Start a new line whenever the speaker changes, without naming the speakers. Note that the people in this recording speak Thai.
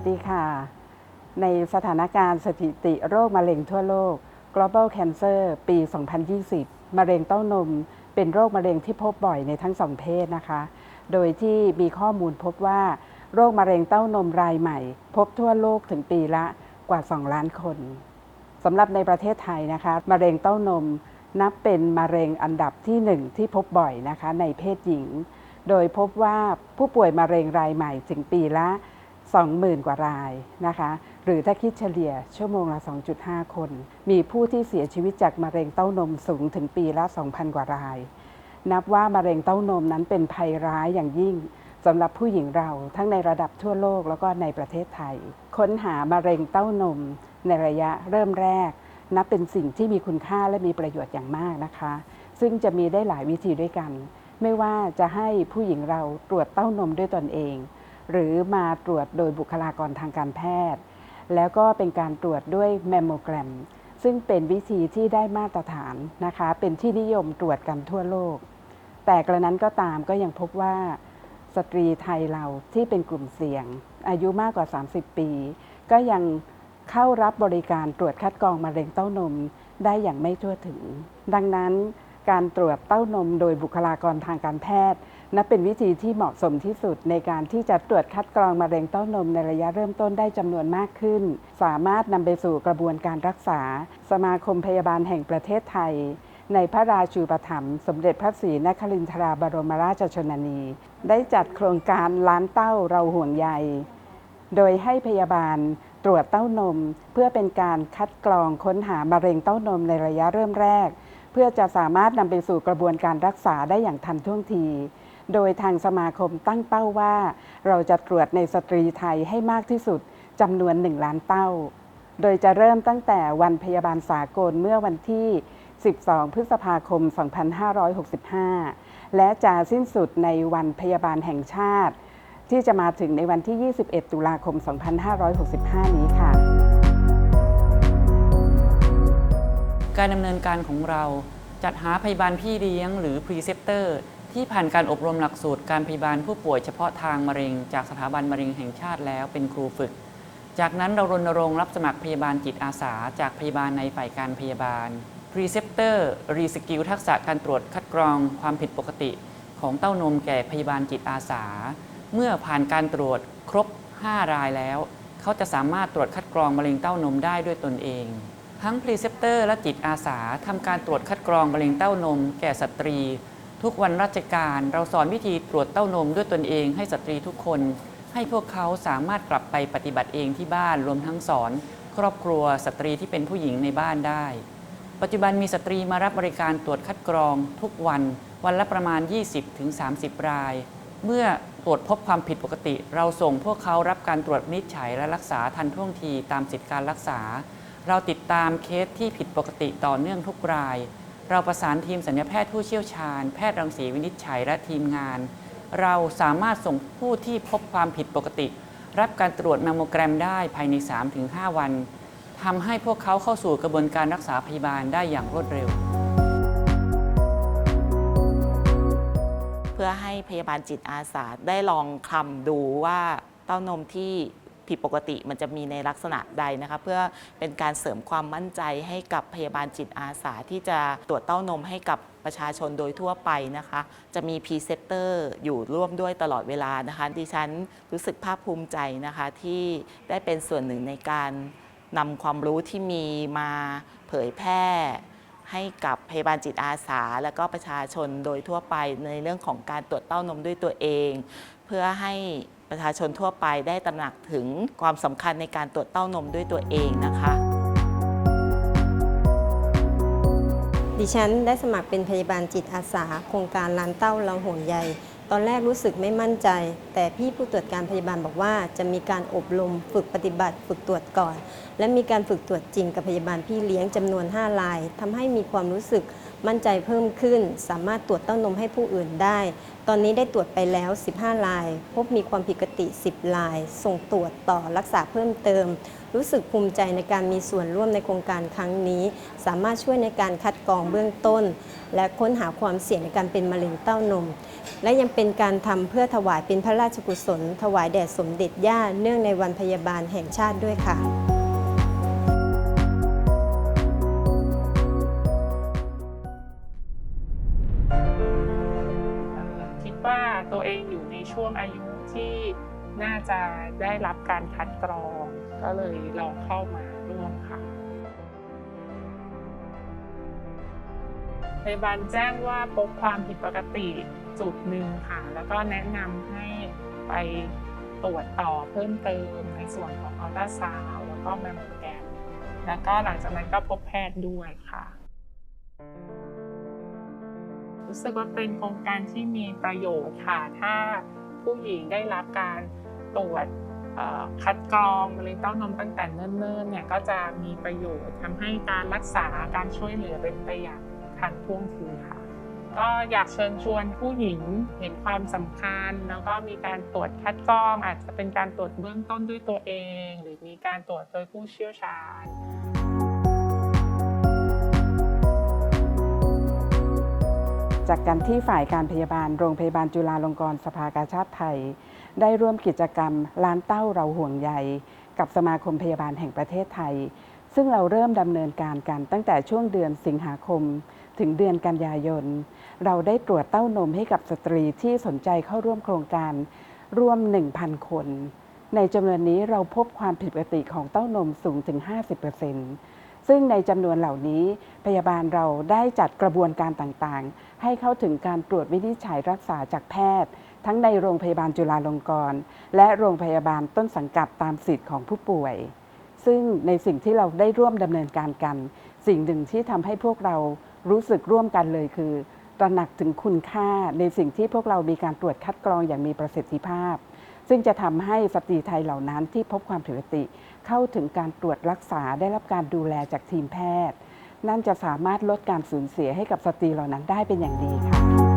สดีค่ะ ในสถานการณ์สถิติโรคมะเร็งทั่วโลก global cancer ปี 2020 มะเร็งเต้านม เป็นโรคมะเร็งที่พบบ่อยในทั้งสองเพศนะคะ โดยที่มีข้อมูลพบว่า โรคมะเร็งเต้านมรายใหม่ พบทั่วโลกถึงปีละกว่า 2 ล้านคนสำหรับในประเทศไทยนะคะ มะเร็งเต้านมนับเป็นมะเร็งอันดับที่หนึ่งที่พบบ่อยนะคะในเพศหญิง โดยพบว่าผู้ป่วยมะเร็งรายใหม่ถึงปีละ 20,000 กว่ารายนะคะ หรือถ้าคิดเฉลี่ยชั่วโมงละ 2.5 คน มีผู้ที่เสียชีวิตจากมะเร็งเต้านมสูงถึงปีละ 2,000 กว่าราย นับว่ามะเร็งเต้านมนั้นเป็นภัยร้ายอย่างยิ่งสำหรับผู้หญิงเราทั้งในระดับทั่วโลกแล้วก็ในประเทศไทย ค้นหามะเร็งเต้านมในระยะเริ่มแรก นับเป็นสิ่งที่มีคุณค่าและมีประโยชน์อย่างมากนะคะ ซึ่งจะมีได้หลายวิธีด้วยกัน ไม่ว่าจะให้ผู้หญิงเราตรวจเต้านมด้วยตนเอง หรือมาตรวจโดยบุคลากรทางการแพทย์ แล้วก็เป็นการตรวจด้วยแมมโมแกรม ซึ่งเป็นวิธีที่ได้มาตรฐานนะคะ เป็นที่นิยมตรวจกันทั่วโลก แต่กระนั้นก็ตามก็ยังพบว่าสตรีไทยเราที่เป็นกลุ่มเสี่ยง อายุมากกว่า 30 ปี ก็ยังเข้ารับบริการตรวจคัดกรองมะเร็งเต้านมได้อย่างไม่ทั่วถึง ดังนั้น การตรวจเต้านมโดยบุคลากรทางการแพทย์นับเป็นวิธีที่เหมาะสมที่สุดในการที่จะตรวจคัดกรองมะเร็งเต้านมในระยะเริ่มต้นได้จำนวนมากขึ้น สามารถนำไปสู่กระบวนการรักษา สมาคมพยาบาลแห่งประเทศไทย ในพระราชูปถัมภ์สมเด็จพระศรีนครินทราบรมราชชนนี ได้จัดโครงการล้านเต้าเราห่วงใย โดยให้พยาบาลตรวจเต้านม เพื่อเป็นการคัดกรองค้นหามะเร็งเต้านมในระยะเริ่มแรก เพื่อจะสามารถนำไปสู่กระบวนการรักษาได้อย่างทันท่วงที โดยทางสมาคมตั้งเป้าว่า เราจะตรวจในสตรีไทยให้มากที่สุดจำนวน 1 ล้านเต้า โดยจะเริ่มตั้งแต่วันพยาบาลสากลเมื่อวันที่ 12 พฤษภาคม 2565 และจะสิ้นสุดในวันพยาบาลแห่งชาติ ที่จะมาถึงในวันที่ 21 ตุลาคม 2565 นี้ค่ะ
การดำเนินการของเรา จัดหาพยาบาลพี่เลี้ยงหรือพรีเซปเตอร์ที่ผ่านการอบรมหลักสูตรการพยาบาลผู้ป่วยเฉพาะทางมะเร็ง จากสถาบันมะเร็งแห่งชาติแล้วเป็นครูฝึก จากนั้นเรารณรงค์รับสมัครพยาบาลจิตอาสา จากพยาบาลในฝ่ายการพยาบาลพรีเซปเตอร์รีสกิลทักษะการตรวจคัดกรองความผิดปกติ ของเต้านมแก่พยาบาลจิตอาสา เมื่อผ่านการตรวจครบ 5 รายแล้ว เขาจะสามารถตรวจคัดกรองมะเร็งเต้านมได้ด้วยตนเอง ทั้งพรีเซปเตอร์และจิตอาสาทำการตรวจคัดกรองมะเร็งเต้านม แก่สตรี ทุกวันราชการ เราสอนวิธีตรวจเต้านมด้วยตนเองให้สตรีทุกคน ให้พวกเขาสามารถกลับไปปฏิบัติเองที่บ้านรวมทั้งสอน ครอบครัวสตรีที่เป็นผู้หญิงในบ้านได้ ปัจจุบันมีสตรีมารับบริการตรวจคัดกรอง ทุกวัน วันละประมาณ 20-30 ราย เมื่อตรวจพบความผิดปกติ เราส่งพวกเขารับการตรวจวินิจฉัยและรักษาทันท่วงทีตามสิทธิการรักษา เราติดตามเคสที่ผิดปกติต่อเนื่องทุกราย เราประสานทีมสัญญาแพทย์ผู้เชี่ยวชาญ แพทย์รังสีวินิจฉัยและทีมงาน เราสามารถส่งผู้ที่พบความผิดปกติ รับการตรวจแมมโมแกรมได้ภายใน 3-5 วันทำให้พวกเขาเข้าสู่กระบวนการรักษาพยาบาลได้อย่างรวดเร็ว
เพื่อให้พยาบาลจิตอาสาได้ลองคลำดูว่าเต้านมที่ ผิดปกติมันจะมีในลักษณะใดนะคะ เพื่อเป็นการเสริมความมั่นใจให้กับพยาบาลจิตอาสาที่จะตรวจเต้านมให้กับประชาชนโดยทั่วไปนะคะ จะมีพรีเซตเตอร์อยู่ร่วมด้วยตลอดเวลานะคะ ดิฉันรู้สึกภาคภูมิใจนะคะที่ได้เป็นส่วนหนึ่งในการนำความรู้ที่มีมาเผยแพร่ให้กับพยาบาลจิตอาสา และก็ประชาชนโดยทั่วไปในเรื่องของการตรวจเต้านมด้วยตัวเอง เพื่อให้ ประชาชนทั่วไปได้ตระหนักถึงความสำคัญในการตรวจเต้านมด้วยตัวเองนะคะ
ดิฉันได้สมัครเป็นพยาบาลจิตอาสา โครงการลานเต้าเราห่วงใยตอนแรกรู้สึกไม่มั่นใจ แต่พี่ผู้ตรวจการพยาบาลบอกว่า จะมีการอบรมฝึกปฏิบัติ ฝึกตรวจก่อน และมีการฝึกตรวจจริงกับพยาบาลพี่เลี้ยงจำนวน 5 รายทำให้มีความรู้สึก มั่นใจเพิ่มขึ้น สามารถตรวจเต้านมให้ผู้อื่นได้ ตอนนี้ได้ตรวจไปแล้ว 15 ราย พบมีความผิดปกติ 10 ราย ส่งตรวจต่อรักษาเพิ่มเติม รู้สึกภูมิใจในการมีส่วนร่วมในโครงการครั้งนี้ สามารถช่วยในการคัดกรองเบื้องต้น และค้นหาความเสี่ยงในการเป็นมะเร็งเต้านม และยังเป็นการทำเพื่อถวายเป็นพระราชกุศล ถวายแด่สมเด็จย่าเนื่องในวันพยาบาลแห่งชาติด้วยค่ะ
ที่น่าจะได้รับการคัดกรอง ก็เลยลองเข้ามาร่วมค่ะพยาบาลแจ้งว่าพบความผิดปกติจุดหนึ่งค่ะ แล้วก็แนะนำให้ไปตรวจต่อเพิ่มเติมในส่วนของอัลตราซาวด์แล้วก็แมมโมแกรมแล้วก็หลังจากนั้นก็พบแพทย์ด้วยค่ะ รู้สึกว่าเป็นโครงการที่มีประโยชน์ค่ะ ถ้า ผู้หญิงได้รับการตรวจคัดกรองมะเร็งเต้านมตั้งแต่เนิ่นๆเนี่ยก็จะมีประโยชน์ทำให้การรักษาการช่วยเหลือเป็นไปอย่างทันท่วงทีค่ะ ก็อยากเชิญชวนผู้หญิงเห็นความสำคัญ แล้วก็มีการตรวจคัดกรอง อาจจะเป็นการตรวจเบื้องต้นด้วยตัวเอง หรือมีการตรวจโดยผู้เชี่ยวชาญ
จากการที่ฝ่ายการพยาบาลโรงพยาบาลจุฬาลงกรณ์สภากาชาติไทย ได้ร่วมกิจกรรมล้านเต้าเราห่วงใยกับสมาคมพยาบาลแห่งประเทศไทย ซึ่งเราเริ่มดำเนินการกันตั้งแต่ช่วงเดือนสิงหาคม ถึงเดือนกันยายน เราได้ตรวจเต้านมให้กับสตรีที่สนใจเข้าร่วมโครงการร่วม 1,000 คน ในจำนวนนี้เราพบความผิดปกติของเต้านมสูงถึง 50% ซึ่งในจำนวนเหล่านี้ พยาบาลเราได้จัดกระบวนการต่างๆ ให้เข้าถึงการตรวจวินิจฉัยรักษาจากแพทย์ ทั้งในโรงพยาบาลจุฬาลงกรณ์และโรงพยาบาลต้นสังกัดตามสิทธิ์ของผู้ป่วย ซึ่งในสิ่งที่เราได้ร่วมดำเนินการกัน สิ่งหนึ่งที่ทำให้พวกเรารู้สึกร่วมกันเลยคือ ตระหนักถึงคุณค่าในสิ่งที่พวกเรามีการตรวจคัดกรองอย่างมีประสิทธิภาพ ซึ่งจะทำให้สตรีไทยเหล่านั้นที่พบความผิดปกติ เข้าถึงการตรวจรักษาได้รับการดูแลจากทีมแพทย์ นั่นจะสามารถลดการสูญเสียให้กับสตรีเหล่านั้นได้เป็นอย่างดีค่ะ